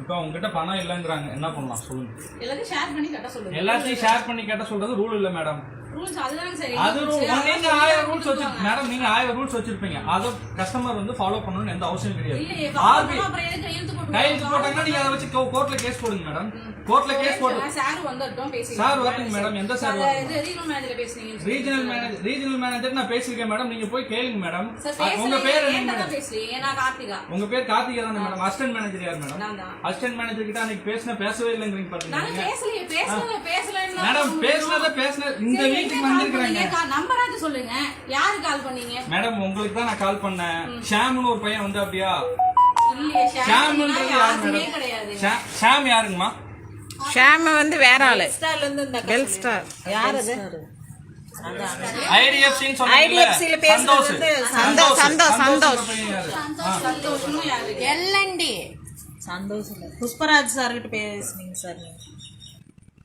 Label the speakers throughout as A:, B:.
A: இப்போ உங்ககிட்ட பணம் இல்லைங்கிறாங்க. என்ன பண்ணலாம்? சொல்லுங்க.
B: எல்லாத்தையும் ஷேர் பண்ணி கட்ட சொல்லுங்க
A: எல்லாத்தையும் ஷேர் பண்ணி கேட்ட சொல்றது ரூல் இல்ல மேடம்
B: ரூல்ஸ் அதுதானே சரி
A: அது நீங்க ஆயிரம் ரூல்ஸ் வச்சு மேடம் நீங்க ஆயிரம் ரூல்ஸ் வச்சிருப்பீங்க. அதை கஸ்டமர் வந்து ஃபாலோ பண்ணணும்னு எந்த அவசியம் கிடையாது.
B: கையெழுத்து
A: போட்டாங்கன்னா நீங்க அதை வச்சு கோர்ட்ல கேஸ் போடுங்க மேடம் கோர்ட்ல கேஸ் போட்டு
B: சார் வந்துட்டோம் பேசி
A: சார் வரட்டும் மேடம் எந்த சார்
B: ரீஜனல் மேனேஜர் பேசுனீங்க.
A: ரீஜனல் மேனேஜர் ரீஜனல் மேனேஜர் நான் பேசியிருக்கேன் மேடம் நீங்க போய் கேளுங்க மேடம் உங்க பேர் என்ன மேடம்
B: பேசுறேன் நான் கார்த்திகா.
A: உங்க பேர் கார்த்திகா தானே மேடம் அசிஸ்டன்ட் மேனேஜர் யார் மேடம்
B: நான்
A: அசிஸ்டன்ட் மேனேஜர் கிட்ட அன்னைக்கு பேசின பேசவே இல்லைங்கிறீங்க
B: நாங்க
A: பாத்தீங்க
B: பேசலையே. பேசல பேசலன்னா
A: மேடம் பேசுனத பேசுன இந்த வீட்டுக்கு வந்திருக்கிறாங்க.
B: நம்பராச்சும் சொல்லுங்க. யாரு கால் பண்ணீங்க?
A: மேடம் உங்களுக்கு தான் நான் கால் பண்ணேன். ஷாம்னு ஒரு பையன் வந்து அப்படியா? ஷாம்ன்றது யார் மேடம்? ஷாம் யாருங்கம்மா?
C: ஷாம வந்து வேற ஆளு. பெல் ஸ்டார் யார் அது?
A: ஐடிஎஃப்சின்னு
C: பேசுனது
A: சந்தோஷ்.
C: வந்து சந்தோஷ், சந்தோஷ், சந்தோஷ்.
A: யாரு?
C: எல்என்டி
D: சந்தோஷ் புஷ்பராஜ் சார் கிட்ட பேசுனீங்க சார் நீங்க.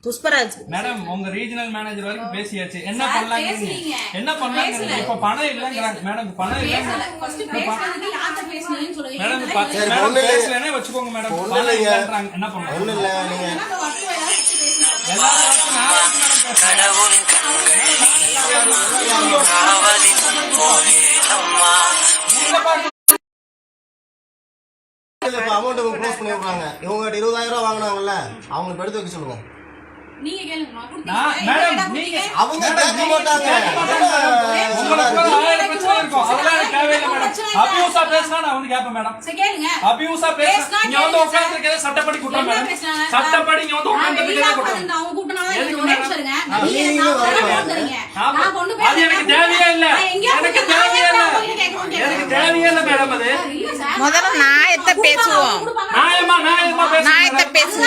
D: புஷ்பராஜ்.
A: மேடம் உங்க ரீஜனல் மேனேஜர் வரைக்கும் பேசியாச்சு. என்ன
B: பேசுனீங்க.
A: என்ன பண்ணலாங்க இப்ப பணம் இல்லைங்கிறாங்க. மேடம் பணம்
B: சொல்லுங்க.
A: மேடம். மேடம் பேசலனே வச்சுக்கோங்க மேடம் பணம்
E: இல்லைங்க.
A: இல்லைன்றாங்க. என்ன பண்ணலாம்?
E: ஒண்ணும் இல்ல நீங்க அமௌண்ட் க்ளோஸ் பண்ணி விடுறாங்க இவங்க இருபதாயிரம் ரூபாய் வாங்கினாங்கல்ல அவங்களுக்கு எடுத்து வைக்க சொல்லுங்க.
B: நீங்க கேளுங்கம்மா
A: மேடம் நீங்க.
E: அவங்க கேட்க மாட்டாங்க
A: உங்களுக்கு ஆயிரம் பிரச்சனை இருக்கும் அதெல்லாம் தேவையில்லை மேடம் அபியூஸா பேசினா நான் வந்து கேட்பேன் மேடம்
B: சரி, கேளுங்க
A: அபியூஸா பேசினா நீங்க வந்து
B: கேளுங்க
A: உட்கார்ந்துருக்கதே சட்டப்படி
B: என்ன
A: மேடம்? சட்டப்படி இங்க வந்து
B: நான்
A: உட்கார்ந்துருக்கதே
B: வெளியில
A: குற்றம்
B: உட்கார்ந்து அவங்க
A: எதுக்கு
B: எனக்கு
A: மேடம்?
B: சொல்லுங்க.
E: நான்
B: நீங்க
E: நீங்க
B: நான் வந்துறீங்க.
A: நான்
B: நான் கொண்டு போய்
A: அது எனக்கு தேவையே இல்ல எனக்கு தேவையே இல்ல எனக்கு. தேவையே இல்ல மேடம் அது.
C: முதல்ல நியாயத்தை
B: அவங்க
C: பேசுவோம்.
B: கொடுப்பாங்க.
A: நியாயமா நியாயமா
C: நாயத்தை
A: பேசுங்க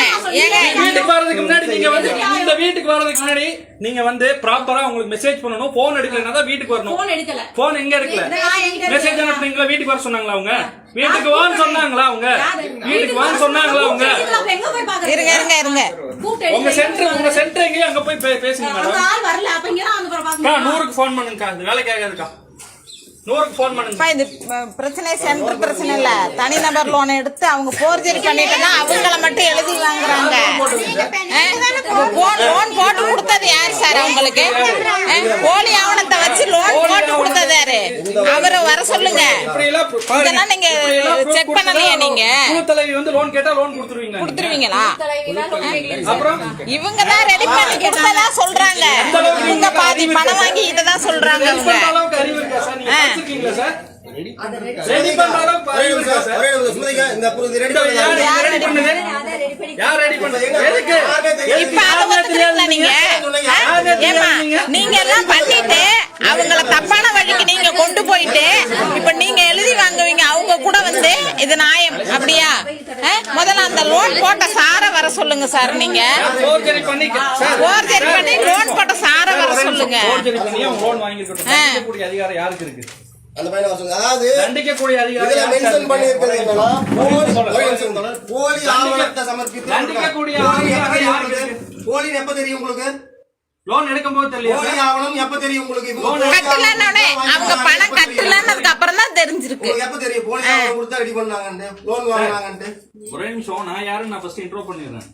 A: வீட்டுக்கு வர்றதுக்கு முன்னாடி நீங்க வந்து இந்த வீட்டுக்கு வர்றதுக்கு முன்னாடி நீங்க வந்து ப்ராப்பரா உங்களுக்கு மெசேஜ் பண்ணணும். போன் எடுக்கலனா தான் வீட்டுக்கு வரணும்.
B: போன் எடுக்கல.
A: போன் எங்க எடுக்கல? மெசேஜ் அனுப்புனீங்களா? வீட்டுக்கு வர சொன்னாங்களா அவங்க? வீட்டுக்கு வான்னு சொன்னாங்களா அவங்க? வீட்டுக்கு வான்னு சொன்னாங்களா அவங்க?
C: இருங்க இருங்க இருங்க.
A: உங்க சென்டர் உங்க சென்டர் எங்கேயும் அங்க போய் பேசுங்க மேடம் நூறுக்கு ஃபோன் பண்ணுங்கக்கா. இந்த வேலை கேட்காதுக்கா.
C: இது அஹ், பிரச்சனை சென்டர் பிரச்சனை இல்ல. தனிநபர் லோன் எடுத்து அவங்க போர்ஜரி பண்ணிட்டேன்னா அவங்கள மட்டும் எழுதி வாங்குறாங்க. லோன் போட்டு கொடுத்தது யாரு சார் அவங்களுக்கு? போலி ஆவணத்தை வச்சு லோன் போட்டு கொடுத்தது யாரு? அவரை வர சொல்லுங்க. இதெல்லாம் நீங்க check பண்ணலையா நீங்க?
A: குழு தலைவி வந்து லோன் கேட்டா லோன் கொடுத்துருவீங்க.
C: கொடுத்துருவீங்களா?
A: அப்புறம்?
C: இவங்க தான் ரெடி பண்ணி கொடுத்ததா சொல்றாங்க. இவங்க பாதி பணம் வாங்கிட்டு தான் சொல்றாங்க
A: இருக்கா சார்? ரெடி பண்ற அளவுக்கு
E: ஒரே
A: அறிவு இருக்கா
E: நிமிஷம்,
A: சார்.
E: ஒரே நிமிஷம், சுமதிக்கா, இந்த proof இது ready
A: இந்த
E: பண்ணுங்க.
A: யார் ரெடி பண்ணது யார் ரெடி பண்ணது எதுக்கு?
C: இப்ப அதை ஒத்துக்கிறீங்களா நீங்க எல்லாம் பண்ணிட்டு அவங்கள தப்பான வழிக்கு நீங்க கொண்டு போயிட்டு இப்ப நீங்க எழுதி வாங்குவீங்க. அவங்க கூட வந்து இது நியாயம். அப்படியா? முதல்ல அந்த லோன் போட்ட சார வர சொல்லுங்க சார் நீங்க.
A: ஃபோர்ஜரி பண்ணி சார்
C: போர்ஜரி பண்ணி லோன் போட்ட சார வர சொல்லுங்க.
A: ஃபோர்ஜரி பண்ணி லோன் அதிகாரம் யாருக்கு இருக்கு?
E: அந்த பையனை வர சொல்லுங்க. அதாவது
A: தண்டிக்கக்கூடிய யாருக்கு
E: மென்ஷன் பண்ணி இருக்கிறது
A: இருக்கு?
E: என்னன்னா போலி. போலி ஆவணத்தை சமர்ப்பித்து
A: தண்டிக்கக்கூடிய
E: உங்களுக்கு? போலி எப்ப தெரியும் உங்களுக்கு?
A: லோன் எடுக்கும்போது தெரியல
E: போலி ஆவணம் எப்ப தெரியும் உங்களுக்கு?
C: கட்டலன்னு அவங்க பணம் கட்டலன்னதுக்கு அப்புறம் தான் தெரிஞ்சிருக்கு.
E: எப்ப தெரியும்? போலி ஆவணம் கொடுத்தா ரெடி பண்ணாங்கன்ட்டு லோன் வாங்கினாங்கன்ட்டு.
A: ஒரே நிமிஷம் நான் யாருன்னு நான் ஃபர்ஸ்ட் இன்ட்ரோ பண்ணிடுறேன்.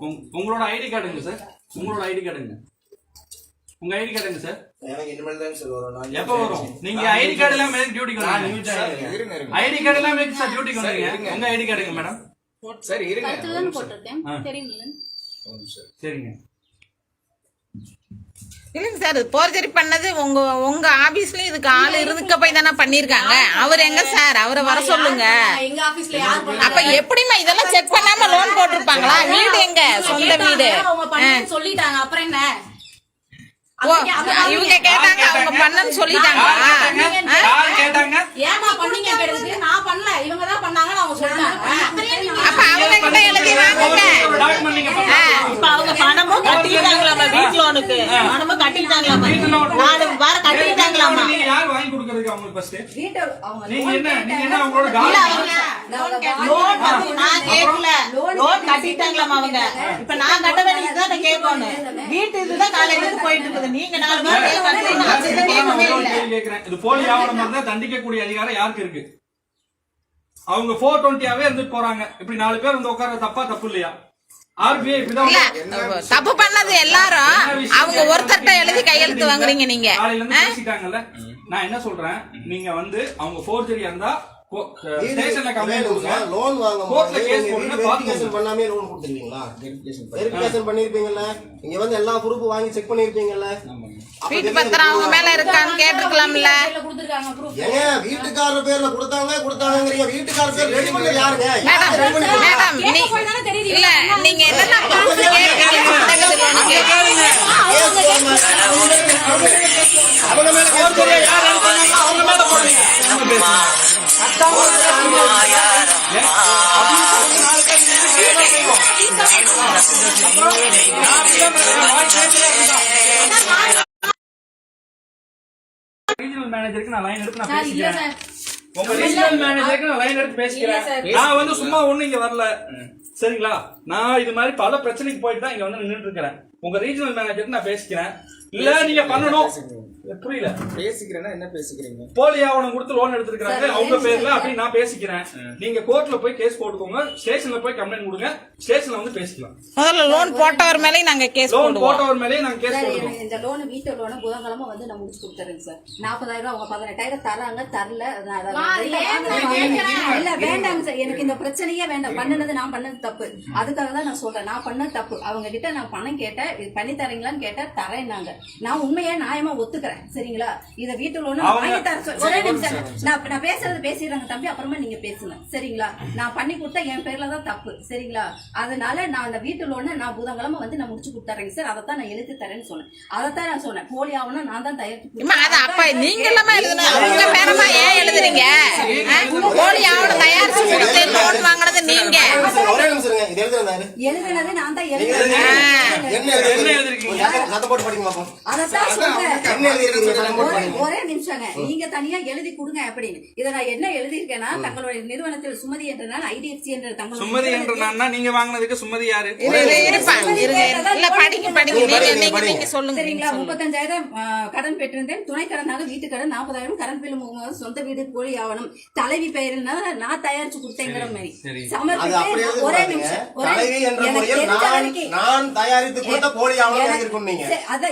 A: உங்க- உங்களோட ஐடி கார்டுங்க சார். உங்களோட ஐடி கார்டுங்க உங்க ஐடி கார்டுங்க சார்.
E: எனக்கு இனிமேல் தான் சார் வரும்.
A: எப்ப வரும்? நீங்க ஐடி கார்டு எல்லாம் மேல டியூட்டிக்கு வந்தீங்க ஐடி கார்டு எல்லாம் மேல சார் டியூட்டிக்கு வந்தீங்க உங்க ஐடி கார்டுங்க மேடம்
B: கருத்துல தானே போட்டிருக்கேன்.
A: ஆ.
B: தெரியுமில்ல.
A: சரிங்க.
C: இல்லைங்க சார் போர்ஜரி பண்ணது உங்க உங்க ஆபீஸ்லயும் இதுக்கு ஆள் இருந்துக்க போய் தானே பண்ணிருக்காங்க அவர் எங்க சார்? அவரை வர சொல்லுங்க.
B: எங்க ஆபீஸ்ல யார் பண்ணாங்க?
C: அப்ப எப்படிம்மா இதெல்லாம் செக் பண்ணாம லோன் போட்டிருப்பாங்களா? வீடு எங்க? சொந்த வீடு.
B: சொல்லிட்டாங்க. அப்புறம் என்ன?
C: இவங்க கேட்டாங்க. அவங்க பண்ணன்னு
A: கேட்டாங்க.
B: ஏமா பண்ணீங்க கேட்டதுக்கு நான் பண்ணல. இவங்க தான் பண்ணாங்கன்னு அவங்க சொல்லிட்டாங்க.
C: அப்ப அவங்க கிட்ட எழுதி வாங்குங்க.
A: டாக்குமெண்ட் நீங்க பண்ணுங்க.
D: இப்ப அவங்க பணமும் கட்டிட்டாங்களாமா வீட்டு லோனுக்கு பணமும் கட்டிட்டாங்களாமா. நாலு வாரம் கட்டிட்டாங்களாமா
A: யார் வாங்கி கொடுக்கறதுக்கு அவங்களுக்கு ஃபர்ஸ்ட்
B: வீட்டு அவங்க
A: நீங்க என்ன? நீங்க என்ன அவங்களோட
D: லோன் நான் கேட்கல. லோன் கட்டிட்டாங்களாமா அவங்க? இப்ப நான் கட்ட வேண்டியதுதான் நான் கேட்கணும். வீட்டு இதுதான் காலையில போயிட்டு இருக்குது நீங்க நாலு பேர் இல்லை.
A: கேக்குறேன் இது போலி ஆவணம் இருந்தா தண்டிக்கக்கூடிய அதிகாரம் யாருக்கு இருக்கு? அவங்க ஃபோர் டுவெண்ட்டியாவே இருந்துட்டு போறாங்க. இப்படி நாலு பேர் வந்து உட்கார தப்பா தப்பு இல்லையா?
C: தப்பு பண்ணது எல்லாரும் அவங்க ஒருத்தர்ட்ட எழுதி கையெழுத்து வாங்குறீங்க நீங்க.
A: நான் என்ன சொல்றேன்? நீங்க வந்து அவங்க ஃபோர்ஜரியா இருந்தா
E: லோன் வாங்க
A: கோர்ட்ல கேஸ் போடுங்க
E: வெரிஃபிகேஷன் பண்ணாமே லோன் கொடுத்துருவீங்களா? வெரிஃபிகேஷன் பண்ணிருப்பீங்கல்ல. நீங்க வந்து எல்லா ப்ரூஃப் வாங்கி செக் பண்ணிருப்பீங்கல்ல.
C: வீட்டு. பத்திரம் அவங்க மேல இருக்கான்னு கேட்டிருக்கலாம்ல.
E: ஏங்க வீட்டுக்காரர் பேர்ல கொடுத்தாங்க கொடுத்தாங்கறீங்க வீட்டுக்காரர் பேர் ரெடி பண்ணது யாருங்க?
C: Madam madam. இல்ல நீங்க என்னென்ன.
E: அவங்க மேல.
A: யார் அவங்க மேல ரீஜனல் மேனேஜருக்கு நான் லைன் எடுத்து நான் பேசிக்கிறேன். உங்க ரீஜனல் மேனேஜருக்கு நான் லைன் எடுத்து பேசிக்கிறேன். நான் வந்து சும்மா ஒண்ணு இங்க வரல. சரிங்களா? நான் இது மாதிரி பல பிரச்சனைக்கு போயிட்டு தான் இங்க வந்து நின்னுட்டு இருக்கிறேன். உங்க ரீஜனல் மேனேஜருக்கு நான் பேசிக்கிறேன். இல்ல நீங்க பண்ணணும். புரியல.
F: பேசிக்கிறேன்னா என்ன பேசிக்கிறீங்க?
A: போலி ஆவணம் கொடுத்து லோன் எடுத்திருக்காங்க அவங்க பேர்ல அப்படி நான் பேசிக்கிறேன். நீங்க கோர்ட்ல போய் கேஸ் போட்டுக்கோங்க. ஸ்டேஷன்ல போய் கம்ப்ளைண்ட் கொடுங்க. ஸ்டேஷன்ல வந்து பேசிக்கலாம்.
C: முதல்ல லோன் போட்டவர் நாங்க கேஸ்
A: லோன் போட்டவர் மேலேயே நாங்க கேஸ்
G: இந்த லோனு வீட்டு லோனு புதன்கிழமை வந்து நான் முடிச்சு கொடுத்துறேன் சார். நாற்பதாயிரம் அவங்க பதினெட்டாயிரம் தராங்க தரல? இல்ல வேண்டாங்க சார். எனக்கு இந்த பிரச்சனையே வேண்டாம். பண்ணது நான் பண்ணது தப்பு. அதுக்காக தான் நான் சொல்றேன். நான் பண்ணது தப்பு. அவங்க கிட்ட நான் பணம் கேட்டேன். இது பண்ணி தரீங்களான்னு கேட்டா தரேன்னாங்க. நான் உண்மையா நியாயமா ஒத்துக்கிறேன். சரிங்களா? இத வீட்டு லோனு வாங்கி தர சொல்- ஒரே நிமிஷம். நான் நான் பேசுறது பேசிடுறாங்க தம்பி அப்புறமா நீங்க பேசுங்க. சரிங்களா? நான் பண்ணி கொடுத்தா என் பேர்ல தான் தப்பு. சரிங்களா? அதனால நான் அந்த வீட்டு லோனை நான் புதன்கிழமை வந்து நான் முடிச்சு கொடுத்துறேங்க சார். அதை தான் நான் எழுதி தரேன்னு சொன்னேன். அதைத்தான் நான் சொன்னேன். போலி ஆகணும் நான் தான் தயாரித்து
C: இம்மா அது அப்ப நீங்க எல்லாமே எழுதுன? உங்க பேரமா ஏன் எழுதுறீங்க? போலி ஆவணம் தயாரிச்சு கொடுத்து லோன் வாங்கினது நீங்க.
G: எழுதுனது நான் தான் எழுதுறேன்.
E: என்ன
A: என்ன
E: எழுதி
A: எழுதிருக்கீங்க?
E: சத்தம் போட்டு பாப்போம்.
G: அதைத்தான் சொல்றேன். ஒரே-
E: படிங்க
G: ஒரே நிமிஷங்க. நீங்க தனியா எழுதி கொடுங்க அப்படின்னு. இதை நான் என்ன எழுதியிருக்கேன்னா தங்களுடைய நிறுவனத்தில் சுமதி என்ற நான் ஐடிஎஃப்சி என்ற தங்களுடைய
A: சுமதி என்ற
G: நிறுவனத்தில்
A: நான் நீங்க வாங்கினதுக்கு சுமதி யாரு?
C: இரு, இரு, இருப்பா. இருங்க இல்ல படிக்க படிக்க நீங்க நீங்க நீங்க சொல்லுங்க
G: சரிங்களா?
C: நீங்க சொல்லுங்க.
G: முப்பத்தஞ்சாயிரம் ஆ, கடன் பெற்றிருந்தேன். துணை கடனாக வீட்டு கடன் நாற்பதாயிரம் கரண்ட் பில் மூவாயிரம் சொந்த வீடு போலி ஆவணம் தலைவி பெயர்னா நான் தயாரிச்சு கொடுத்தேங்கிற மாதிரி. சமர்ப்பித்து ஒரே. நிமிஷம் ஒரே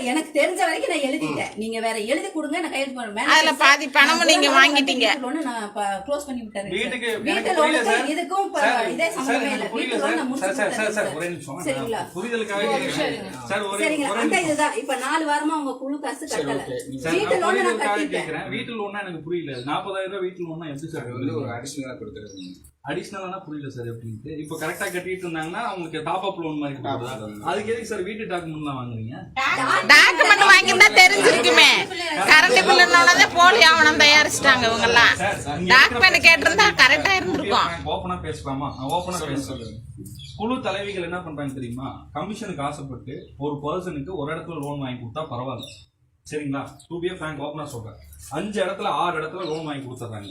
G: எனக்கு எனக்கு- தெரிஞ்ச வரைக்கும் நான் எழுதிட்டேன். நீங்க வேற எழுதி கொடுங்க நான் கையெழுத்து போடுறேன்
C: அதுல பாதி பணமும் நீங்க வாங்கிட்டீங்க.
G: நான் க்ளோஸ் பண்ணி விட்டேன்
A: வீட்டுக்கு
G: வீட்டு
A: சார்.
G: இதுக்கும் இதே சம்பந்தமே இல்ல. வீட்டு லோன் நான்
A: சார்.
G: முடிச்சு
A: சார், சார், ஒரே நிமிஷம்.
G: சரிங்களா?
A: புரிதலுக்காக. சார், ஒரே-
G: சரிங்க.
A: ஒரே
G: அந்த. இதுதான். இப்ப நாலு வாரமா உங்க குழு காசு கட்டல. வீட்டு லோன் நான் கட்டிட்டேன்.
A: வீட்டு லோன்னா எனக்கு புரியல. நாற்பதாயிரம் ரூபாய் வீட்டு லோன்னா எப்படி சார்?
F: ஒரு அடிஷனலா கொடுக்குறது
A: அடிஷனலானா புரியல சார் எப்படின்ட்டு. இப்போ கரெக்டா கட்டிட்டு இருந்தாங்கன்னா அவங்களுக்கு டாப் அப் லோன் மாதிரி? அதுக்கு எதுக்கு சார் வீட்டு டாக்குமெண்ட்லாம் வாங்குறீங்க?
C: டாக்குமெண்ட் வாங்கியிருந்தா தெரிஞ்சிருக்குமே. கரண்ட் பில்லுன்னு போலி ஆவணம் தயாரிச்சிட்டாங்க இவங்க எல்லாம் டாக்குமெண்ட் கேட்டிருந்தா கரெக்டா இருந்திருக்கும்.
A: ஓப்பனா பேசலாமா? நான் ஓப்பனா பேசுறேன். குழு தலைவிகள் என்ன பண்றாங்க தெரியுமா? கமிஷனுக்கு ஆசைப்பட்டு ஒரு பர்சனுக்கு ஒரு இடத்துல லோன் வாங்கி கொடுத்தா பரவாயில்ல. சரிங்களா? டூ பி ஃப்ராங்க் ஓப்பனா சொல்றேன். அஞ்சு இடத்துல ஆறு இடத்துல லோன் வாங்கி கொடுத்துட்றாங்க.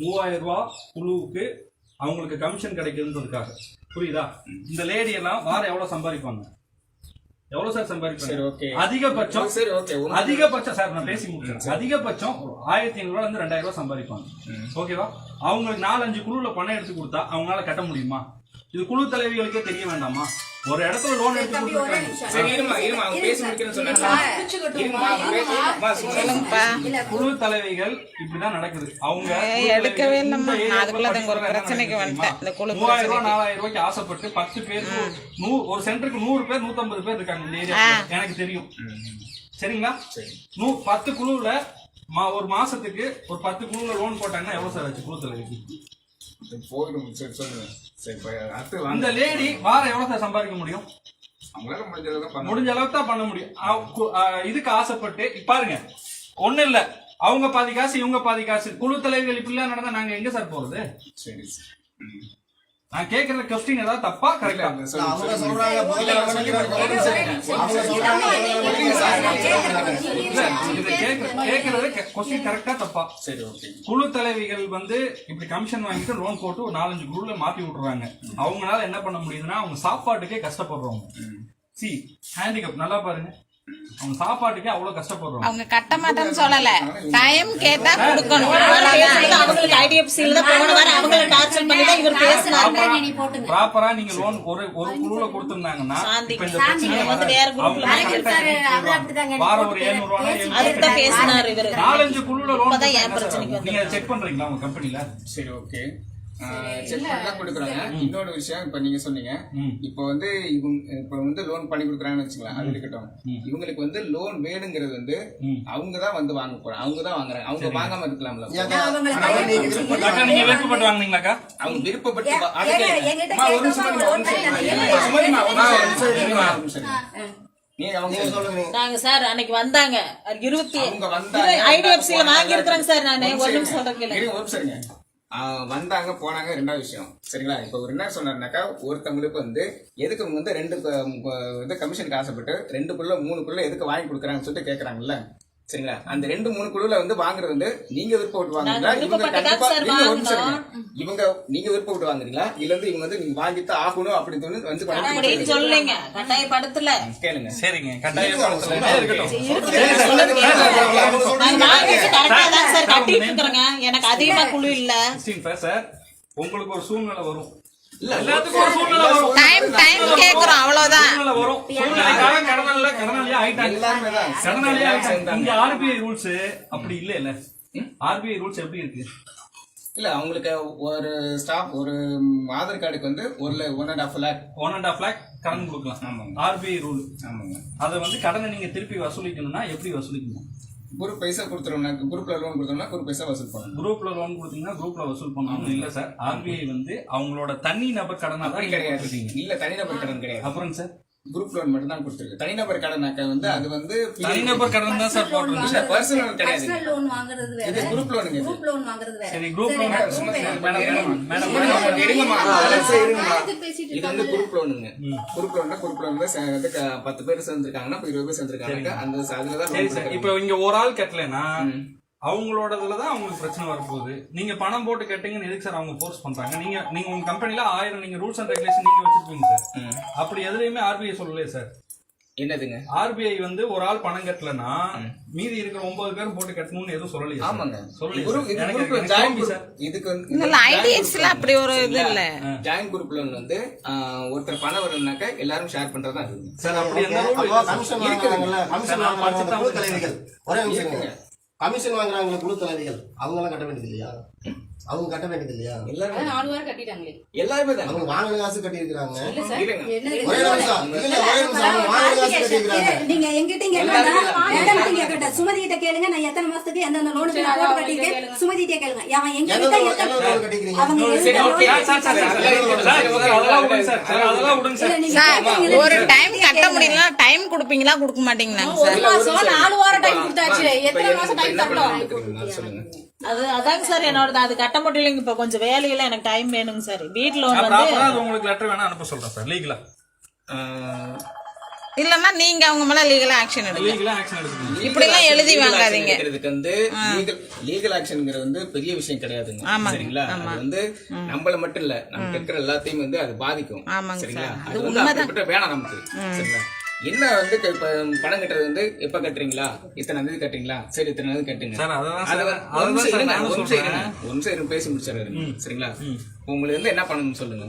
A: மூவாயிரம் ரூபாய் குழுவுக்கு அவங்களுக்கு கமிஷன் கிடைக்குதுன்றதுக்காக. புரியுதா? இந்த லேடி எல்லாம் வாரம் எவ்வளவு சம்பாதிப்பாங்க? எவ்வளவு சார்
F: சரி,
A: சம்பாதிப்பாங்க. அதிகபட்சம்
F: சரி. உங்க-
A: அதிகபட்சம் சார் நான் பேசி முடிச்சேன் அதிகபட்சம் ஆயிரத்தி ஐநூறு ரூபாய் இருந்து ரெண்டாயிரம் ரூபாய் சம்பாதிப்பாங்க. ஓகேவா? அவங்களுக்கு நாலஞ்சு குழுல பணம் எடுத்து கொடுத்தா அவங்களால கட்ட முடியுமா? இது குழு தலைவிகளுக்கே தெரிய வேண்டாமா? ஒரு இடத்துல லோன் எடுத்து கொடுத்துருக்காங்க
G: நிமிஷம்.
F: சரி இருமா இருமா அவங்க பேசி முடிக்கிறேன்னு சொன்னாங்க
A: குழு தலைவிகள் இப்படிதான் நடக்குது. அவங்க
C: எடுக்கவே இல்லம்மா. அதுக்குள்ள தான் ஒரு பிரச்சனைக்கு வந்துட்டேன். இந்த குழு?
A: மூவாயிரம் ரூபாய். நாலாயிரம் ரூபாய்க்கு ஆசைப்பட்டு பத்து பேருக்கு நூறு ஒரு சென்டருக்கு நூறு பேர் நூத்தம்பது பேர் இருக்காங்க இந்த ஏரியா எனக்கு தெரியும். சரிங்களா? நூ பத்து குழுவுல மா- ஒரு மாசத்துக்கு ஒரு பத்து குழுவுல லோன் போட்டாங்கன்னா எவ்வளவு சார் ஆச்சு குழு தலைவிக்கு?
F: போயிடும். சரி சொல்லுங்க. சரி அடுத்து
A: அந்த லேடி வாரம் எவ்வளவு சார் சம்பாதிக்க முடியும்?
F: அவங்களால முடிஞ்ச அளவுக்கு
A: முடிஞ்ச அளவுக்கு தான் பண்ண முடியும். இதுக்கு ஆசைப்பட்டு பாருங்க. ஒண்ணு இல்ல. அவங்க பாதி காசு இவங்க பாதி காசு. குழு தலைவிகள் இப்படிலாம் நடந்தா நாங்க எங்க சார் போறது?
F: சரி.
A: நான் கேக்குற கொஸ்டின் ஏதாவது தப்பா கரெக்டா
F: அவங்க.
E: சொல்றாங்க முதல்ல அவங்க சொல்றாங்க
A: கொஸ்டின் கரெக்டா தப்பா.
F: சரி ஓகே
A: குழு தலைவிகள் வந்து இப்படி கமிஷன் வாங்கிட்டு லோன் போட்டு ஒரு நாலஞ்சு குழுல மாத்தி விட்டுறாங்க. அவங்களால என்ன பண்ண முடியுதுன்னா அவங்க சாப்பாட்டுக்கே கஷ்டப்படுறவங்க. சி ஹேண்டிகப் நல்லா பாருங்க. அவங்க சாப்பாட்டுக்கே அவ்வளவு கஷ்டப்படுறோம்.
C: அவங்க கட்ட மாட்டேன்னு சொல்லல. டைம் கேட்டா கொடுக்கணும்.
D: அவங்களுக்கு ஐடிஎஃப்சில தான் போன வாரம் அவங்கள டார்ச்சர் பண்ணி தான் இவர் பேசினாரு
A: ப்ராப்பரா நீங்க லோன் ஒரு ஒரு குழுல கொடுத்திருந்தாங்கன்னா. இப்ப இந்த
D: சாந்தி.
A: பிரச்சனையே
D: வந்து
A: வராது.
D: வேற குரூப்ல
A: அவங்க
B: மேனேஜர் சார் அவர் அப்படிதாங்க
A: வாரம் ஒரு 700 ரூபாய்
D: அதுக்கு தான் பேசினாரு இவரு
A: நாலஞ்சு குழுல லோன்
D: இப்பதான் என் பிரச்சனைக்கு வந்து
A: நீங்க செக் பண்றீங்களா உங்க கம்பெனில
F: சரி ஓகே செக் பண்ணலாம் கொடுக்குறாங்க. இன்னொரு விஷயம் இப்ப நீங்க சொன்னீங்க. இப்போ வந்து இவங்க இப்ப வந்து லோன் பண்ணி கொடுக்குறாங்கன்னு வச்சுக்கலாம் அது இருக்கட்டும். இவங்களுக்கு வந்து லோன் வேணுங்கிறது வந்து. அவங்க தான் வந்து வாங்க போறாங்க அவங்க தான் வாங்குறாங்க. அவங்க வாங்காம இருக்கலாம்ல.
E: விருப்பப்பட்ட-
A: வாங்குனீங்களாக்கா?
F: அவங்க விருப்பப்பட்டு ஒரு நிமிஷம். நீங்க
D: சார் அன்னைக்கு வந்தாங்க. இருபத்தி. ஐடிஎஃப்சில வாங்கி இருக்கிறேங்க சார் நானு. ஒரு நிமிஷம் சொல்றேன்
F: வந்தாங்க போனாங்க ரெண்டாவது விஷயம். சரிங்களா? இப்ப ஒரு என்ன சொன்னாருனாக்கா ஒருத்தவங்களுக்கு வந்து எதுக்கு வந்து ரெண்டு வந்து இது கமிஷனுக்கு ஆசைப்பட்டு ரெண்டு குள்ள மூணு குள்ள எதுக்கு வாங்கி கொடுக்குறாங்கன்னு சொல்லிட்டு கேட்குறாங்கல்ல சரிங்களா? அந்த ரெண்டு மூணு குழுல வந்து வாங்குறது வந்து நீங்க விருப்பப்பட்டு வாங்குறீங்களா
D: நாங்க
F: இவங்க கண்டிப்பா ஒரு நிமிஷம்
D: வாங்கினோம்.
F: இருங்க. இவங்க நீங்க விருப்பப்பட்டு வாங்குறீங்களா? இல்ல வந்து இவங்க வந்து நீங்க வாங்கித்தான் ஆகணும் அப்படி தோணு வந்து பண்ணி
D: அப்படின்னு. சொல்லுங்க. கட்டாயப்படுத்தல.
F: கேளுங்க.
A: சரிங்க. கட்டாயம் இருக்கட்டும்.
D: நாங்க வாங்கிட்டு கரெக்டா தான் சார் கட்டிட்டு இருக்கிறேங்க. எனக்கு அதிகமா குழு இல்ல.
A: சார் உங்களுக்கு ஒரு சூழ்நிலை வரும்.
C: டைம் டைம் கேக்குறோம் அவ்வளவுதான்.
A: இங்க ஆர்பிஐ ரூல்ஸ் அப்படி இல்ல இல்ல. ஆர்பிஐ ரூல்ஸ் எப்படி இருக்கு?
F: இல்ல அவங்களுக்கு ஒரு ஸ்டாஃப் ஒரு ஆதார் கார்டுக்கு வந்து ஒரு one and half lakh
A: one and half lakh கடன் கொடுக்கலாம்.
F: ஆமாங்க.
A: ஆர்பிஐ ரூல்
F: ஆமாங்க.
A: அதை வந்து கடனை நீங்க திருப்பி வசூலிக்கணும்னா எப்படி வசூலிக்கணும்?
F: குரூப் பைசா கொடுத்துருவோம்னா குரூப்ல லோன் கொடுத்தோம்னா குரூப் பைசா வசூல் பண்ணணும்.
A: குரூப்ல லோன் கொடுத்தீங்கன்னா குரூப்ல வசூல் பண்ணணும். இல்ல சார். ஆர்பிஐ வந்து அவங்களோட தனி நபர் கடனா தான்
F: கிடையாது. இல்ல தனிநபர் கடன் கிடையாது.
A: அப்புறம் சார்?
F: குரூப் லோன் மட்டும் தான் கொடுத்துருக்கு. தனிநபர் கடனாக்க வந்து அது வந்து
A: தனிநபர் கடன் தான் சார்
F: இல்ல பர்சனல் கிடையாது
G: லோன் வாங்குறது வேற.
F: இது குரூப் லோனுங்க இது.
G: குரூப் லோன் வாங்குறது வேற.
A: சரி group loan madam madam madam
F: இருங்கம்மா, இருங்கம்மா அலெக்ஸா, இருங்கம்மா.
G: பேசிட்டு
F: இது வந்து குரூப் லோனுங்க குரூப் லோன்னா குரூப் லோன் வந்து ச- வந்து க- பத்து பேர் சேர்ந்திருக்காங்கன்னா இருபது பேர் சேர்ந்திருக்காங்க அந்த
A: சார்
F: கொடுக்குறாங்க.
A: இப்போ இங்க ஒரு ஆள் கட்டலைன்னா அவங்களோடதுல தான் அவங்களுக்கு பிரச்சனை வரப்போகுது நீங்க பணம் போட்டு கேட்டீங்கன்னு எதுக்கு சார் அவங்க ஃபோர்ஸ் பண்றாங்க? நீங்க நீங்க உங்க கம்பெனில ஆயிரம் நீங்க ரூல்ஸ் அண்ட் ரெகுலேஷன் நீங்க வச்சிருப்பீங்க சார். அப்படி எதுலயுமே ஆர்பிஐ சொல்லலையே சார்.
F: என்னதுங்க?
A: ஆர்பிஐ வந்து ஒரு ஆள் பணம் கட்டலன்னா மீதி இருக்கிற ஒன்பது பேர் போட்டு கட்டணும்னு எதுவும் சொல்லலையே.
F: ஆமாங்க. Group
A: sir.
F: இதுக்கு வந்து
C: அப்படி ஒரு இது இல்ல.
F: ஜாயின் குரூப் லோன் வந்து ஒருத்தர் பணம் வரும்னாக்க எல்லாரும் ஷேர் பண்றதா இருக்குங்க
A: சார் அப்படி ரூல்
E: கமிஷன் வாங்குறாங்களே குழு தலைவிகள் அவங்க கட்ட வேண்டியது இல்லையா அவங்க கட்ட வேண்டியது இல்லையா
F: எல்லாரும்
B: நாலு வாரம் கட்டிட்டாங்களே.
F: எல்லாருமே தான்?
E: அவங்க வாங்கின காசு கட்டி இருக்காங்க
F: இல்லைங்க.
E: ஒரே நிமிஷம். இல்ல ஒரே நிமிஷம். அவங்க வாங்கின காசு கட்டி இருக்காங்க
G: நீங்க எங்கிட்ட நீங்க கேட்ட சுமதி கிட்ட கேளுங்க நான் எத்தனை மாசத்துக்கு எந்தெந்த லோனுக்கு நான் போட்டு கட்டியிருக்கேன்? சுமதி கிட்ட கேளுங்க. அவன் எங்க கிட்ட
E: லோன்
G: எத்தனை
E: லோன்
G: அவங்க
F: சரி,
G: எந்த
F: okay.
G: loan-
A: sir sir sir sir sir. அதெல்லாம் விடுங்க சார். சார். அதெல்லாம் விடுங்க
G: இல்ல,
A: சார்
G: நீங்க
C: சார்
G: கேட்டீங்களே,
C: ஒரு டைம் கட்ட முடியலன்னா டைம் கொடுப்பீங்களா? கொடுக்க மாட்டீங்களாங்க
B: ஒரு
C: சார்?
B: மாசம் நாலு வாரம் டைம் கொடுத்தாச்சு. எத்தனை மாசம் டைம் தரணும்?
F: சொல்லுங்க.
D: அது அதாங்க சார் என்னோட அது கட்ட முடியலைங்க இப்ப கொஞ்சம் வேலையில எனக்கு டைம் வேணுங்க சார். வீட் லோன் வந்து
A: உங்களுக்கு லெட்டர் வேணா அனுப்ப சொல்றேன் சார் லீகலா
C: இல்லன்னா நீங்க அவங்க மேல லீகல் ஆக்ஷன் எடுங்க.
A: லீகலா ஆக்ஷன் எடுக்கணும்
C: இப்படி எல்லாம் எழுதி வாங்காதீங்க.
F: எடுக்கிறதுக்கு வந்து legal லீகல் ஆக்ஷன்ங்கிறது வந்து பெரிய விஷயம் கிடையாதுங்க. சரிங்களா? அது வந்து நம்மள மட்டும் இல்ல நமக்கு இருக்கிற எல்லாத்தையும் வந்து அது பாதிக்கும். சரிங்களா?
C: சார்.
F: அது வந்து அப்படிப்பட்ட வேணாம் நமக்கு. சரிங்களா? என்ன வந்து இப்ப பணம் கட்டுறது வந்து எப்ப கட்டுறீங்களா? இத்தனை தேதி கட்டுறீங்களா? சரி இத்தனை தேதி கட்டுங்க. நிமிஷம் இருங்க, பேசி முடிச்சிடுறாரு சரிங்களா? உங்களுக்கு வந்து என்ன பண்ணணும்னு சொல்லுங்க.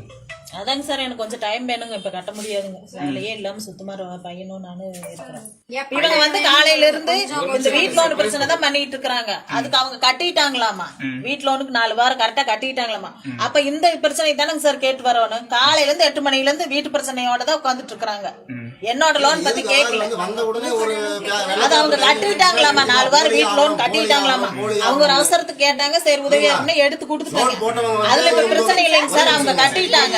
D: அதாங்க சார் எனக்கு கொஞ்சம் டைம் வேணுங்க. இப்ப கட்ட முடியாதுங்க. வேலையே இல்லாம சுத்தமா ரொ- பையனும் நானும் இருக்கிறேன். இவங்க வந்து காலையில இருந்து இந்த வீட் லோன் பிரச்சனை தான் பண்ணிட்டு இருக்காங்க அதுக்கு அவங்க கட்டிட்டாங்களாமா? வீட் லோனுக்கு நாலு வாரம் கரெக்டா கட்டிட்டாங்களாமா? அப்ப இந்த பிரச்சனை தானங்க சார் கேட்டு வரணும் காலையில இருந்து எட்டு மணில இருந்து வீட்டு பிரச்சனையோட தான் உட்காந்துட்டு இருக்காங்க என்னோட லோன் பத்தி கேட்கல
E: வந்து வந்த உடனே ஒரு
D: அது அவங்க கட்டிட்டாங்களாமா? நாலு வாரம் வீட் லோன் கட்டிட்டாங்களாமா? அவங்க ஒரு அவசரத்துக்கு கேட்டாங்க சரி உதவியா இருக்குன்னு எடுத்து கொடுத்துட்டாங்க. அதுல இப்ப பிரச்சனை இல்லைங்க சார் அவங்க கட்டிட்டாங்க.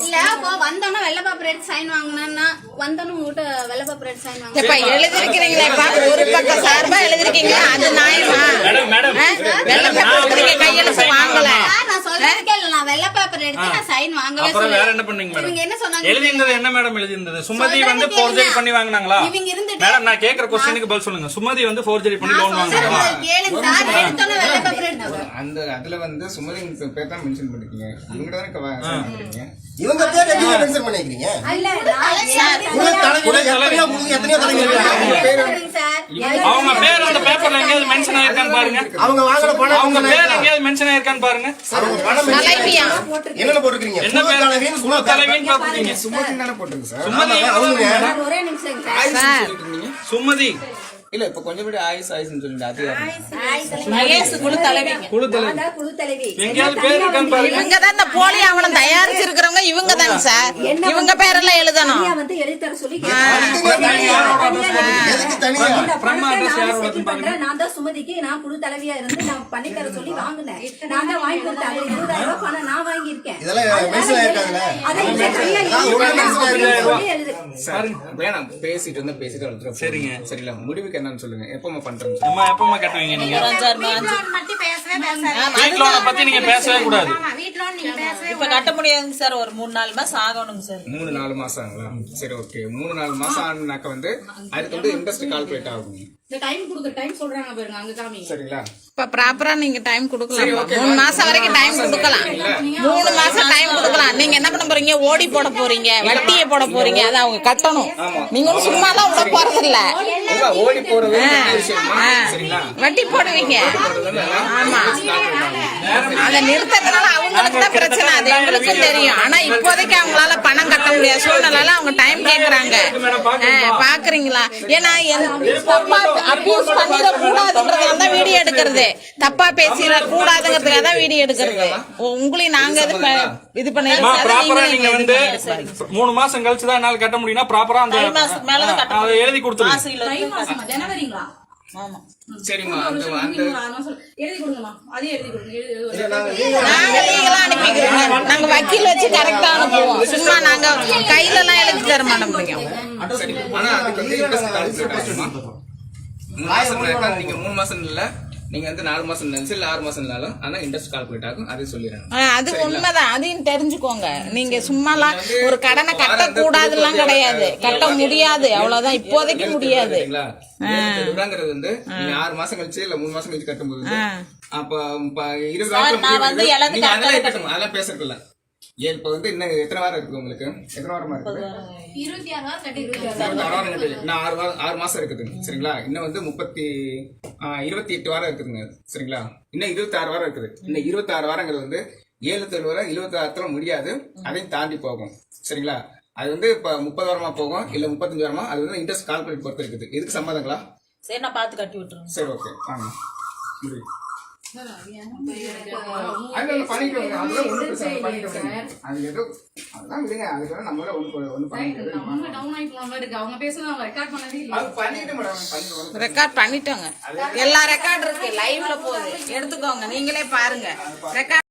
B: இல்ல அப்போ வந்தோன்னா வெள்ளை பேப்பர் எடுத்து சைன் வாங்கினா வந்தோன்னு உங்ககிட்ட வெள்ளை பேப்பர் எடுத்து சைன் வாங்க
C: எப்ப எழுதிருக்கிறீங்களேப்பா ஒரு பக்கம் சார்பா எழுதிருக்கீங்களா அது நியாயமா? வெள்ளை பேப்பர் கையெழுத்து வாங்கல.
B: நான் சொல்றது கேளு நான் வெள்ளை பேப்பர் எடுத்து நான் சைன் வாங்கவே
A: அப்புறம் வேற என்ன பண்ணீங்க மேடம்?
B: இவங்க என்ன சொன்னாங்க?
A: எழுதியிருந்தது என்ன மேடம் எழுதியிருந்தது? சுமதி வந்து. ஃபோர்ஜரி பண்ணி வாங்குனாங்களா?
B: இவங்க இருந்துட்டு-
A: மேடம் நான் கேக்குற கொஸ்டினுக்கு பதில் சொல்லுங்க. சுமதி வந்து ஃபோர்ஜரி பண்ணி லோன் வாங்குனாங்களா?
B: கேளுங்க சார் எடுத்தோன்னே வெள்ளை பேப்பர் எடுத்து
F: அந்த அதுல வந்து சுமதி பேர் தான் மென்ஷன் பண்ணிருக்கீங்க. இவங்க தானே க- sign பண்ணிருக்கீங்க
E: இவங்க பேர் எதுக்கு மென்ஷன் பண்ணிக்கிறீங்க?
G: இல்ல
E: எத்தனையோ
A: அவங்க பேர் அந்த பேப்பர்ல எங்கேயாவது மென்ஷன் ஆயிருக்கான்னு பாருங்க.
E: அவங்க வாங்குற பணம்
A: அவங்க பேர் எங்கேயாவது மென்ஷன் ஆயிருக்கான்னு பாருங்க?
E: என்னென்ன போட்டுக்கிறீங்க
A: என்ன பேர்?
F: தானே சார்
E: அவங்க
G: ஒரே நிமிஷம்
A: சுமதி.
F: இல்ல இப்ப கொஞ்சம் கூட ஆயுஸ் ஆயுஸ்னு சொல்லிட்டு அது?
D: மகேஷ் குழு தலைவிங்க
A: குழு தலைவி.
G: தான் குழு தலைவி.
A: எங்கேயாவது பேர் இருக்கான்னு பாருங்க.
C: இவங்க தான் இந்த போலி ஆவணம் தயாரிச்சிருக்கிறவங்க இவங்க தாங்க சார். இவங்க பேரெல்லாம் எழுதணும்.
G: தனியா வந்து எழுதி தர சொல்லி நான் தான் சுமதிக்கு நான் குழு தலைவியா இருந்து நான் பண்ணி தர சொல்லி வாங்கினேன். நான் தான் வாங்கி கொடுத்தேன். அது இருபதாயிரம் ரூபாய் பணம் நான் வாங்கியிருக்கேன்.
E: இதெல்லாம்
F: பேசிட்டு வந்து பேசிட்டு
A: சரிங்க.
F: சரிங்களா முடிவுக்கு என்னன்னு சொல்லுங்க. எப்பமா பண்றோம்
A: அம்மா எப்பமா கட்டுவீங்க நீங்க? வீட் லோனை பத்தி நீங்க பேசவே கூடாது.
D: இப்ப கட்ட முடியாதுங்க சார் ஒரு மூணு நாலு மாசம் ஆகணுங்க சார்.
F: மூணு நாலு மாசம் ஆகுங்களா? சரி ஓகே மூணு நாலு மாசம் ஆனாக்க வந்து அதுக்கு வந்து இன்ட்ரெஸ்ட் கால்குலேட் ஆகும்.
B: இந்த டைம் கொடுக்குற டைம் சொல்றாங்க பாருங்க அங்க காமிங்க.
F: சரிங்களா?
C: இப்ப ப்ராப்பரா நீங்க டைம் கொடுக்கலாம். மூணு மாசம் வரைக்கும் டைம் கொடுக்கலாம். மூணு மாசம் டைம் கொடுக்கலாம். நீங்க என்ன பண்ண போறீங்க? ஓடி போட போறீங்க. வட்டியை போட போறீங்க. அதை அவங்க கட்டணும். நீங்க ஒண்ணும் சும்மா எல்லாம் விட போறது இல்ல
F: இல்ல, ஓடி போறது பெரிய விஷயமா? சரிங்களா?
C: வட்டி போடுவீங்க. ஆமா. அதை நிறுத்தறதுனால அவங்களுக்கு தான் பிரச்சனை. அது எங்களுக்கும் தெரியும். ஆனா இப்போதைக்கு அவங்களால பணம் கட்ட முடியாத சூழ்நிலையில அவங்க டைம் கேக்குறாங்க. பாக்குறீங்களா? ஏன்னா தப்பா அபியூஸ் பண்ணிட கூடாதுன்றதுனால தான் வீடியோ எடுக்கிறது. தப்பா பேசிட கூடாதுங்கிறதுக்காக தான் வீடியோ எடுக்கிறது. உங்களையும் நாங்க இது இது
A: ப்ராப்பரா நீங்க வந்து
C: பண்ணிடுறோம்
A: மூணு மாசம் கழிச்சு தான் என்னால கட்ட முடியும்னா ப்ராப்பரா அந்த எழுதி கொடுத்துருங்க.
F: சரிம்மா அந்த அந்த
B: எழுதி கொடுங்கம்மா. கொடுங்க
C: நாங்க லீகலா அனுப்பிக்கிறோம் நாங்க வக்கீல் வச்சு கரெக்டா அனுப்புவோம். சும்மா நாங்க கையில எல்லாம் எழுதி தர மாட்டோம்
F: ஆனா அதுக்கு வந்து நீங்க மூணு மாசம் இல்ல. நீங்க வந்து நாலு மாசம் நினைச்சு இல்ல ஆறு மாசம் இருந்தாலும் ஆனா இன்ட்ரெஸ்ட் கால்குலேட் ஆகும் அதை சொல்லிடுறேன்
C: ஆ, அது உண்மைதான். அதையும் தெரிஞ்சுக்கோங்க. நீங்க சும்மாலாம் ஒரு கடனை கட்ட கூடாதுலாம் கிடையாது. கட்ட முடியாது. அவ்வளவுதான். இப்போதைக்கு முடியாது.
F: வந்து நீங்க ஆறு மாசம் கழிச்சு இல்ல மூணு மாசம் கழிச்சு கட்டும்போது அப்ப இருபது அதெல்லாம் பேசுறதுல ஏன் இப்ப வந்து இன்னும் எத்தனை வாரம் இருக்கு உங்களுக்கு? எத்தனை வாரமா இருக்குது?
B: இருபத்தி ஆறு வாரம் ஆறு
F: இருபத்தி ஆறு வாரம் இருக்குது. இன்னும் ஆறு. வாரம் ஆறு மாசம் இருக்குது சரிங்களா? இன்னும் வந்து முப்பத்தி ஆ, இருபத்தி எட்டு வாரம் இருக்குதுங்க சரிங்களா? இன்னும் இருபத்தி ஆறு வாரம் இருக்குது. இன்னும் இருபத்தி ஆறு வாரங்கிறது வந்து ஏழு ஏழு வாரம் இருபத்தி ஆறுல முடியாது அதையும் தாண்டி போகும் சரிங்களா? அது வந்து இப்ப முப்பது வாரமா போகும் இல்ல முப்பத்தஞ்சு வாரமா? அது வந்து இன்ட்ரெஸ்ட் கால்குலேட் பொறுத்து இருக்குது. இதுக்கு சம்மதங்களா?
D: சரி நான் பாத்து கட்டி விட்டுறேன்.
F: சரி ஓகே வாங்க. முடிவு.
C: ரெக்கார்ட் பண்ணிட்டோங்க. எல்லா ரெக்கார்ட் இருக்கு. லைவ்ல போகுது. எடுத்துக்கோங்க. நீங்களே பாருங்க. ரெக்கார்ட்